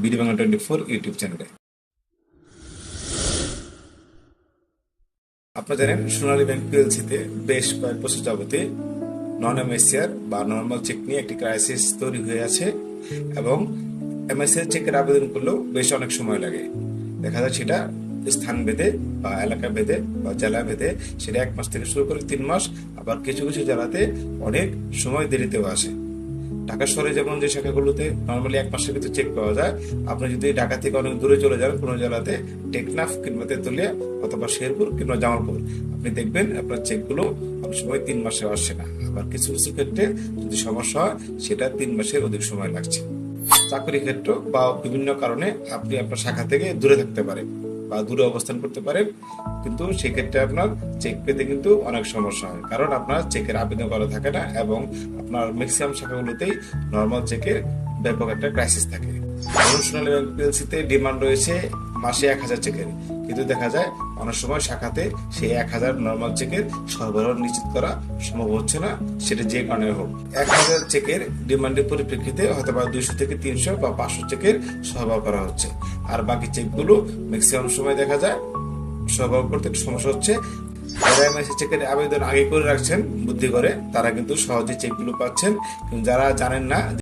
BD Bangla twenty four YouTube চ্যানেলে। আপনারা জানেন, সোনালী ব্যাংক পিএলসিতে বেশ কয়েক বছর যাবতে নন এমএসসিআর বা নর্মাল চেক নিয়ে একটি ক্রাইসিস তৈরি হয়ে আছে এবং এমএসসিআর চেকের আবেদন করলেও বেশ অনেক সময় লাগে। দেখা যায় সেটা স্থান ভেদে বা এলাকা ভেদে বা জেলা ভেদে সেটা এক মাস থেকে শুরু করে তিন মাস, আবার কিছু কিছু জেলাতে অনেক সময় দেরিতেও আসে। ঢাকা শহরে যেমন যে শাখাগুলোতে নর্মালি এক মাসের ভিতরে চেক পাওয়া যায়। আপনি যদি ঢাকা থেকে অনেক দূরে চলে যান, কোনো জেলাতে টেকনাফ কিংবা তেতুলিয়া অথবা শেরপুর কিংবা জামালপুর, আপনি দেখবেন আপনার চেকগুলো অনেক সময় তিন মাসে আসছে না। আবার কিছু কিছু ক্ষেত্রে যদি সমস্যা হয়, সেটা তিন মাসের অধিক সময় লাগছে। চাকরি ক্ষেত্র বা বিভিন্ন কারণে আপনি আপনার শাখা থেকে দূরে থাকতে পারেন। বা দূরে অবস্থান করতে পারেন কিন্তু সেক্ষেত্রে আপনার চেক পেতে কিন্তু অনেক সমস্যা হয়। কারণ আপনার চেকের আবেদন করা থাকে না এবং আপনার ম্যাক্সিমাম শাখাগুলোতেই নর্মাল চেকের ব্যাপক একটা ক্রাইসিস থাকে। ডিমান্ড রয়েছে মাসে এক হাজার চেকের কিন্তু দেখা যায় অনেক সময় শাখাতে সেই এক হাজার নর্মাল চেকের সরবরাহ নিশ্চিত করা সম্ভব হচ্ছে না, সেটা যে কারণে হোক। এক হাজার চেকের ডিমান্ডের পরিপ্রেক্ষিতে হয়তো বা দুইশো থেকে তিনশো বা পাঁচশো চেকের সরবরাহ করা হচ্ছে। আর বাকি চেকগুলো ম্যাক্সিমাম সময় দেখা যায় সরবরাহ করতে একটু সমস্যা হচ্ছে। যারা এমএসসি চেকের আবেদন আগে করে রাখছেন বুদ্ধি করে, তারা কিন্তু সহজে চেকগুলো পাচ্ছেন। যারা জানেন না